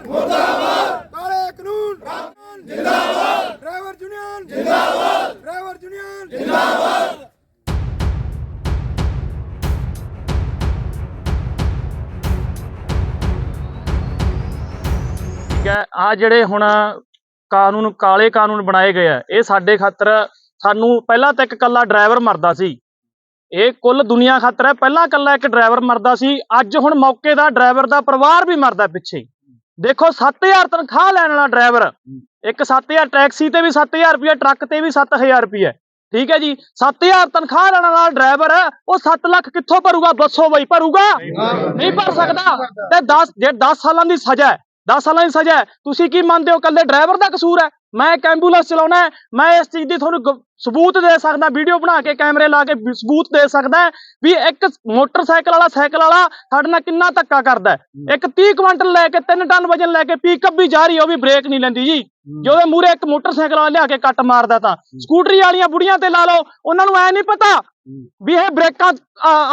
Union ਮੁਰਦਾਬਾਦ। ਕਾਲੇ ਕਾਨੂੰਨ। ਕਾਨੂੰਨ ਜਿੰਦਾਬਾਦ। ਡਰਾਈਵਰ ਯੂਨੀਅਨ ਜਿੰਦਾਬਾਦ। ਡਰਾਈਵਰ ਯੂਨੀਅਨ ਜਿੰਦਾਬਾਦ। ਠੀਕ ਹੈ ਆ ਜਿਹੜੇ ਹੁਣ ਕਾਨੂੰਨ ਕਾਲੇ ਕਾਨੂੰਨ ਬਣਾਏ ਗਏ ਆ ਇਹ ਸਾਡੇ ਖਾਤਰ ਸਾਨੂੰ ਪਹਿਲਾਂ ਤਾਂ ਇੱਕ ਕੱਲਾ ਡਰਾਈਵਰ ਮਰਦਾ ਸੀ। ਇਹ ਕੁੱਲ ਦੁਨੀਆ ਖਾਤਰ ਹੈ ਪਹਿਲਾਂ ਕੱਲਾ ਇੱਕ ਡਰਾਈਵਰ ਮਰਦਾ ਸੀ ਅੱਜ ਹੁਣ ਮੌਕੇ ਦਾ ਡਰਾਈਵਰ ਦਾ ਪਰਿਵਾਰ ਵੀ ਮਰਦਾ ਪਿੱਛੇ। ਦੇਖੋ 7000 ਤਨਖਾਹ ਲੈਣ ਵਾਲਾ ਡਰਾਈਵਰ। ਇੱਕ 7000 ਟੈਕਸੀ ਤੇ ਵੀ 7000 ਰੁਪਏ ਟਰੱਕ ਤੇ ਵੀ 7000 ਰੁਪਏ ਠੀਕ ਹੈ ਜੀ? 7000 ਤਨਖਾਹ ਲੈਣ ਵਾਲਾ ਡਰਾਈਵਰ ਉਹ 7 ਲੱਖ ਕਿੱਥੋਂ ਭਰੂਗਾ? ਦੱਸੋ ਬਈ ਭਰੂਗਾ? ਨਹੀਂ ਭਰ ਸਕਦਾ। ਤੇ 10 ਜੇ 10 ਸਾਲਾਂ ਦੀ ਸਜ਼ਾ ਹੈ 10 ਸਾਲਾਂ ਦੀ ਸਜ਼ਾ ਹੈ ਤੁਸੀਂ ਕੀ ਮੰਨਦੇ ਹੋ? ਕੱਲੇ ਡਰਾਈਵਰ ਦਾ ਕਸੂਰ ਹੈ। ਮੈਂ ਇੱਕ ਐਂਬੂਲੈਂਸ ਚਲਾਉਣਾ ਮੈਂ ਇਸ ਚੀਜ਼ ਦੀ ਤੁਹਾਨੂੰ ਸਬੂਤ ਦੇ ਸਕਦਾ ਵੀਡੀਓ ਬਣਾ ਕੇ ਕੈਮਰੇ ਲਾ ਕੇ ਸਬੂਤ ਦੇ ਸਕਦਾ ਵੀ ਇੱਕ ਮੋਟਰਸਾਈਕਲ ਵਾਲਾ ਸਾਈਕਲ ਵਾਲਾ ਸਾਡੇ ਨਾਲ ਕਿੰਨਾ ਧੱਕਾ ਕਰਦਾ। ਇੱਕ 30 ਕੁਇੰਟਲ ਲੈ ਕੇ 3 ਟਨ ਵਜਨ ਲੈ ਕੇ ਪਿਕਅਪ ਵੀ ਜਾ ਰਹੀ ਉਹ ਵੀ ਬ੍ਰੇਕ ਨਹੀਂ ਲੈਂਦੀ ਜੀ। ਜਦੋਂ ਮੂਰੇ ਇੱਕ ਮੋਟਰਸਾਈਕਲ ਵਾਲਾ ਲਿਆ ਕੇ ਕੱਟ ਮਾਰਦਾ ਤਾਂ। ਸਕੂਟਰੀ ਵਾਲੀਆਂ ਬੁੜੀਆਂ ਤੇ ਲਾ ਲਓ ਉਹਨਾਂ ਨੂੰ ਐ ਨਹੀਂ ਪਤਾ ਵੀ ਇਹ ਬ੍ਰੇਕਾਂ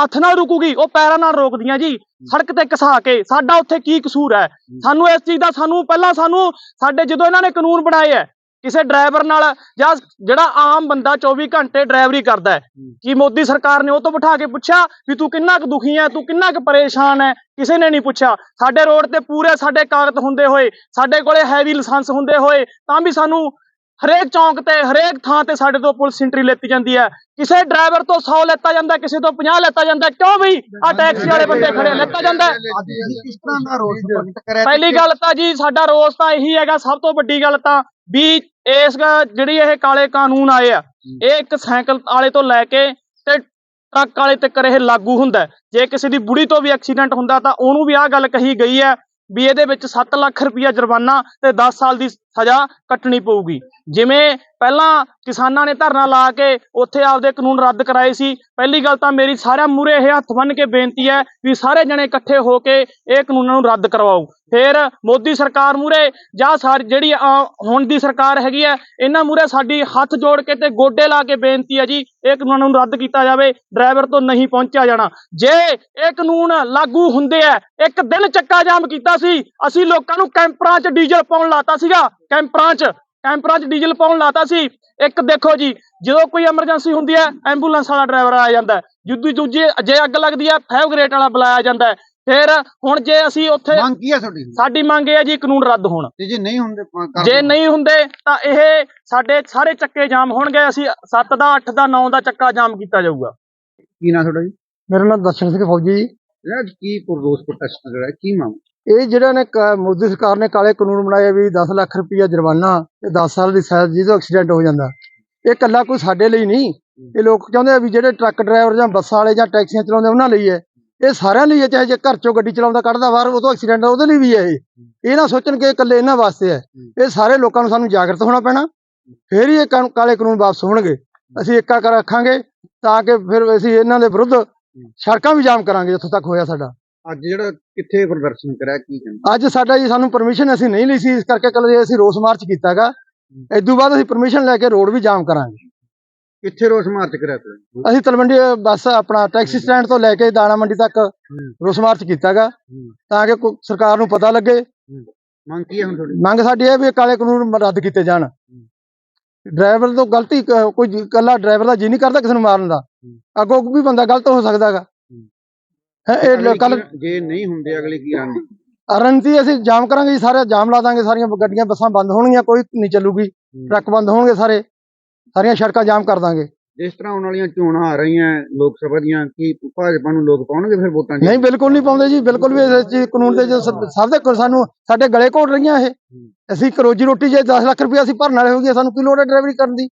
ਹੱਥ ਨਾਲ ਰੁਕੂਗੀ ਉਹ ਪੈਰਾਂ ਨਾਲ ਰੋਕਦੀਆਂ ਜੀ ਸੜਕ ਤੇ ਘਸਾ ਕੇ ਸਾਡਾ ਉੱਥੇ ਕੀ ਕਸੂਰ ਹੈ? ਸਾਨੂੰ ਇਸ ਚੀਜ਼ ਦਾ ਸਾਨੂੰ ਪਹਿਲਾਂ ਸਾਨੂੰ ਸਾਡੇ ਜਦੋਂ ਇਹਨਾਂ ਨੇ ਕਾਨੂੰਨ ਬਣਾਏ ਹੈ ਕਿਸੇ ਡਰਾਈਵਰ ਨਾਲ ਜਾਂ ਜਿਹੜਾ ਆਮ ਬੰਦਾ 24 ਘੰਟੇ ਡਰਾਈਵਰੀ ਕਰਦਾ ਹੈ ਕਿ ਮੋਦੀ ਸਰਕਾਰ ਨੇ ਉਹ ਤੋਂ ਬਿਠਾ ਕੇ ਪੁੱਛਿਆ ਵੀ ਤੂੰ ਕਿੰਨਾ ਕੁ ਦੁਖੀ ਹੈ ਤੂੰ ਕਿੰਨਾ ਕੁ ਪਰੇਸ਼ਾਨ ਹੈ? ਕਿਸੇ ਨੇ ਨਹੀਂ ਪੁੱਛਿਆ। ਸਾਡੇ ਰੋਡ ਤੇ ਪੂਰੇ ਸਾਡੇ ਕਾਗਜ਼ ਹੁੰਦੇ ਹੋਏ ਸਾਡੇ ਕੋਲੇ ਹੈਵੀ ਲਾਇਸੈਂਸ ਹੁੰਦੇ ਹੋਏ ਤਾਂ ਵੀ ਸਾਨੂੰ ਹਰੇਕ ਚੌਂਕ ਤੇ ਹਰੇਕ ਥਾਂ ਤੇ ਸਾਡੇ ਤੋਂ ਪੁਲਿਸ ਐਂਟਰੀ ਲੈਤੀ ਜਾਂਦੀ ਹੈ ਕਿਸੇ ਡਰਾਈਵਰ ਤੋਂ 100 ਲੈਤਾ ਜਾਂਦਾ ਕਿਸੇ ਤੋਂ 50 ਲੈਤਾ ਜਾਂਦਾ ਕਿਉਂ ਵੀ ਆ ਟੈਕਸੀ ਵਾਲੇ ਬੰਦੇ ਖੜੇ ਲੈਤਾ ਜਾਂਦਾ ਹੈ। ਅੱਜ ਤੁਸੀਂ ਕਿਸ ਤਰ੍ਹਾਂ ਦਾ ਰੋਸ ਪ੍ਰਗਟ ਕਰਿਆ ਤੇ ਪਹਿਲੀ ਗੱਲ ਤਾਂ ਜੀ ਸਾਡਾ ਰੋਸ ਤਾਂ ਇਹੀ ਹੈਗਾ ਸਭ ਤੋਂ ਵੱਡੀ ਗੱਲ ਤਾਂ ਵੀ ਇਸ ਜਿਹੜੀ ਇਹ ਕਾਲੇ ਕਾਨੂੰਨ ਆਏ ਆ ਇਹ ਇੱਕ ਸਾਈਕਲ ਵਾਲੇ ਤੋਂ ਲੈ ਕੇ ਤੇ ਟਰੱਕ ਵਾਲੇ ਤੱਕ ਇਹ ਲਾਗੂ ਹੁੰਦਾ। ਜੇ ਕਿਸੇ ਦੀ ਬੁੜੀ ਤੋਂ ਵੀ ਐਕਸੀਡੈਂਟ ਹੁੰਦਾ ਤਾਂ ਉਹਨੂੰ ਵੀ ਆਹ ਗੱਲ ਕਹੀ ਗਈ ਹੈ ਵੀ ਇਹਦੇ ਵਿੱਚ 7 ਲੱਖ ਰੁਪਇਆ ਜੁਰਮਾਨਾ ਤੇ 10 ਸਾਲ ਦੀ ਸਜ਼ਾ ਕੱਟਣੀ ਪਊਗੀ। ਜਿਵੇਂ ਪਹਿਲਾਂ ਕਿਸਾਨਾਂ ਨੇ ਧਰਨਾ ਲਾ ਕੇ ਉੱਥੇ ਆਪਦੇ ਕਾਨੂੰਨ ਰੱਦ ਕਰਾਏ ਸੀ, ਪਹਿਲੀ ਗੱਲ ਤਾਂ ਮੇਰੀ ਸਾਰਿਆਂ ਮੂਰੇ ਇਹ ਹੱਥ ਬੰਨ ਕੇ ਬੇਨਤੀ ਹੈ ਵੀ ਸਾਰੇ ਜਣੇ ਇਕੱਠੇ ਹੋ ਕੇ ਇਹ ਕਾਨੂੰਨਾਂ ਨੂੰ ਰੱਦ ਕਰਵਾਓ। ਫਿਰ ਮੋਦੀ ਸਰਕਾਰ ਮੂਰੇ ਜਾਂ ਸਾਰੀ, ਜਿਹੜੀ ਆ, ਹੁਣ ਦੀ ਸਰਕਾਰ ਹੈਗੀ ਹੈ, ਇਹਨਾਂ ਮੂਰੇ ਸਾਡੀ ਹੱਥ ਜੋੜ ਕੇ ਤੇ ਗੋਡੇ ਲਾ ਕੇ ਬੇਨਤੀ ਹੈ ਜੀ, ਇਹ ਕਾਨੂੰਨਾਂ ਨੂੰ ਰੱਦ ਕੀਤਾ ਜਾਵੇ, ਡਰਾਈਵਰ ਤੋਂ ਨਹੀਂ ਪਹੁੰਚਿਆ ਜਾਣਾ। ਜੇ ਇਹ ਕਾਨੂੰਨ ਲਾਗੂ ਹੁੰਦੇ ਆ ਇੱਕ ਦਿਨ ਚੱਕਾ ਜਾਮ ਕੀਤਾ ਸੀ, ਅਸੀਂ ਲੋਕਾਂ ਨੂੰ ਕੈਂਪਰਾਂ 'ਚ ਡੀਜ਼ਲ ਪਾਉਣ ਲਾਤਾ ਸੀਗਾ। ਕੈਂਪਰਾਂ 'ਚ ਕੈਂਪਰਾਂ 'ਚ ਡੀਜ਼ਲ ਪਾਉਣ ਲਾਤਾ ਸੀ। ਇੱਕ ਦੇਖੋ ਜੀ ਜਦੋਂ ਕੋਈ ਐਮਰਜੈਂਸੀ ਹੁੰਦੀ ਹੈ ਐਂਬੂਲੈਂਸ ਵਾਲਾ ਡਰਾਈਵਰ ਆ ਜਾਂਦਾ ਹੈ। ਦੂਜੀ ਦੂਜੀ ਜੇ ਅੱਗ ਲੱਗਦੀ ਹੈ ਫਾਇਰ ਗ੍ਰੇਡ ਵਾਲਾ ਬੁਲਾਇਆ ਜਾਂਦਾ ਹੈ। ਫਿਰ ਹੁਣ ਜੇ ਅਸੀਂ ਉੱਥੇ ਮੰਗ ਕੀ ਹੈ ਤੁਹਾਡੀ? ਸਾਡੀ ਮੰਗ ਇਹ ਹੈ ਜੀ ਕਾਨੂੰਨ ਰੱਦ ਹੋਣ। ਤੇ ਜੇ ਨਹੀਂ ਹੁੰਦੇ ਜੇ। ਨਹੀਂ ਹੁੰਦੇ ਤਾਂ ਇਹ ਸਾਡੇ ਸਾਰੇ ਚੱਕੇ ਜਾਮ ਹੋਣਗੇ। ਅਸੀਂ 7 ਦਾ 8 ਦਾ 9 ਦਾ ਚੱਕਾ ਜਾਮ ਕੀਤਾ ਜਾਊਗਾ। ਕੀ ਨਾ ਤੁਹਾਡਾ ਜੀ? ਮੇਰਾ ਨਾਮ ਦਰਸ਼ਨ ਸਿੰਘ ਫੌਜੀ ਜੀ। ਇਹ ਅੱਜ ਕੀ ਰੋਸ ਪ੍ਰੋਟੈਸਟ ਜਿਹੜਾ ਕੀ ਮੰਗ? ਇਹ ਜਿਹੜਾ ਨੇ ਕ- ਮੋਦੀ ਸਰਕਾਰ ਨੇ ਕਾਲੇ ਕਾਨੂੰਨ ਬਣਾਏ ਵੀ 10 ਲੱਖ ਰੁਪਈਆ ਜੁਰਮਾਨਾ ਤੇ 10 ਸਾਲ ਦੀ ਸਜ਼ਾ ਜਿਹਦੋਂ ਐਕਸੀਡੈਂਟ ਹੋ ਜਾਂਦਾ। ਇਹ ਕੱਲਾ ਕੋਈ ਸਾਡੇ ਲਈ ਨਹੀਂ। ਇਹ ਲੋਕ ਚਾਹੁੰਦੇ ਆ ਵੀ ਜਿਹੜੇ ਟਰੱਕ ਡਰਾਈਵਰ ਜਾਂ ਬੱਸਾਂ ਵਾਲੇ ਜਾਂ ਟੈਕਸੀਆਂ ਚਲਾਉਂਦੇ ਉਹਨਾਂ ਲਈ ਹੈ। ਇਹ ਸਾਰਿਆਂ ਲਈ ਹੈ, ਚਾਹੇ ਜੇ ਘਰ ਚੋਂ ਗੱਡੀ ਚਲਾਉਂਦਾ ਕੱਢਦਾ ਬਾਹਰ, ਉਹ ਤੋਂ ਐਕਸੀਡੈਂਟ ਉਹਦੇ ਲਈ ਵੀ ਹੈ ਇਹ। ਇਹ ਨਾ ਸੋਚਣ ਕਿ ਇਹ ਇਕੱਲੇ ਇਹਨਾਂ ਵਾਸਤੇ ਹੈ। ਇਹ ਸਾਰੇ ਲੋਕਾਂ ਨੂੰ ਸਾਨੂੰ ਜਾਗਰਤ ਹੋਣਾ ਪੈਣਾ। ਫੇਰ ਹੀ ਇਹ ਕਾਨੂੰ- ਕਾਲੇ ਕਾਨੂੰਨ ਵਾਪਸ ਹੋਣਗੇ। ਅਸੀਂ ਏਕਾ ਕਰ ਰੱਖਾਂਗੇ ਤਾਂ ਕਿ ਫਿਰ ਅਸੀਂ ਇਹਨਾਂ ਦੇ ਵਿਰੁੱਧ ਸੜਕਾਂ ਵੀ ਜਾਮ ਕਰਾਂਗੇ ਜਿੱਥੋਂ ਤੱਕ ਹੋਇਆ ਸਾਡਾ। ਅੱਜ ਜਿਹੜਾ ਕਿੱਥੇ ਪ੍ਰਦਰਸ਼ਨ ਕਰਿਆ ਕੀ ਕਹਿੰਦੇ? ਅੱਜ ਸਾਡਾ ਜੀ ਸਾਨੂੰ ਪਰਮਿਸ਼ਨ ਅਸੀਂ ਨਹੀਂ ਲਈ ਸੀ ਇਸ ਕਰਕੇ ਕੱਲ ਅਸੀਂ ਰੋਸ ਮਾਰਚ ਕੀਤਾਗਾ ਇਦੋਂ ਬਾਅਦ ਅਸੀਂ ਪਰਮਿਸ਼ਨ ਲੈ ਕੇ ਰੋਡ ਵੀ ਜਾਮ ਕਰਾਂਗੇ। ਕਿੱਥੇ ਰੋਸ ਮਾਰਚ ਕਰਿਆ ਤੁਸੀਂ? ਅਸੀਂ ਤਲਵੰਡੀ ਬੱਸ ਆਪਣਾ ਟੈਕਸੀ ਸਟੈਂਡ ਤੋਂ ਲੈ ਕੇ ਦਾਣਾ ਮੰਡੀ ਤੱਕ ਰੋਸ ਮਾਰਚ ਕੀਤਾਗਾ ਤਾਂ ਕਿ ਸਰਕਾਰ ਨੂੰ ਪਤਾ ਲੱਗੇ। ਮੰਗ ਕੀ ਹੈ ਹੁਣ ਤੁਹਾਡੀ? ਮੰਗ ਸਾਡੀ ਇਹ ਵੀ ਕਾਲੇ ਕਾਨੂੰਨ ਰੱਦ ਕੀਤੇ ਜਾਣ। ਡਰਾਈਵਰ ਤੋਂ ਗਲਤੀ ਕ- ਕੋਈ ਜੀ- ਇਕੱਲਾ ਡਰਾਈਵਰ ਦਾ ਜੀ ਨਹੀਂ ਕਰਦਾ ਕਿਸੇ ਨੂੰ ਮਾਰਨ ਦਾ। ਅੱਗੋਂ ਵੀ ਬੰਦਾ ਗਲਤ ਹੋ ਸਕਦਾਗਾ ਹੈ। ਇਹ ਅਗਲੀ ਕੱਲ ਕੀ- ਜੇ ਨਹੀਂ ਹੁੰਦੇ ਅਗਲੀ ਕੀ ਆਂਦੀ ਰਣਤੀ ਅਸੀਂ ਜਾਮ ਕਰਾਂਗੇ ਜੀ ਸਾਰੇ ਜਾਮ ਲਾ ਦਾਂਗੇ ਸਾਰੀਆਂ ਗੱਡੀਆਂ ਬੱਸਾਂ ਬੰਦ ਹੋਣਗੀਆਂ ਕੋਈ ਨਹੀਂ ਚੱਲੂਗੀ। ਟਰੱਕ ਬੰਦ ਹੋਣਗੇ ਸਾਰੇ। ਸਾਰੀਆਂ ਸੜਕਾਂ ਜਾਮ ਕਰ ਦਾਂਗੇ। ਜਿਸ ਤਰ੍ਹਾਂ ਆਉਣ ਵਾਲੀਆਂ ਚੋਣਾਂ ਆ ਰਹੀਆਂ ਲੋਕ ਸਭਾ ਦੀਆਂ ਕੀ ਭਾਜਪਾ ਨੂੰ ਲੋਕ ਪਾਉਣਗੇ ਫਿਰ ਵੋਟਾਂ 'ਚ? ਨਹੀਂ ਬਿਲਕੁਲ ਨਹੀਂ ਪਾਉਂਦੇ ਜੀ ਬਿਲਕੁਲ ਵੀ ਇਸ ਚੀਜ਼ ਕਾਨੂੰਨ ਦੇ ਜੋ ਸਭ ਦੇ ਕੋਲ ਸਾਨੂੰ ਸਾਡੇ ਗਲੇ ਘੋਟ ਰਹੀਆਂ ਇਹ। ਅਸੀਂ ਇੱਕ ਰੋਜੀ ਰੋਟੀ ਜੇ 10 ਲੱਖ ਰੁਪਏ ਅਸੀਂ ਭਰਨ ਵਾਲੇ ਹੋ ਗਏ ਸਾਨੂੰ ਕੀ ਲੋੜ ਹੈ ਡਰਾਈਵਰੀ ਕਰਨ ਦੀ?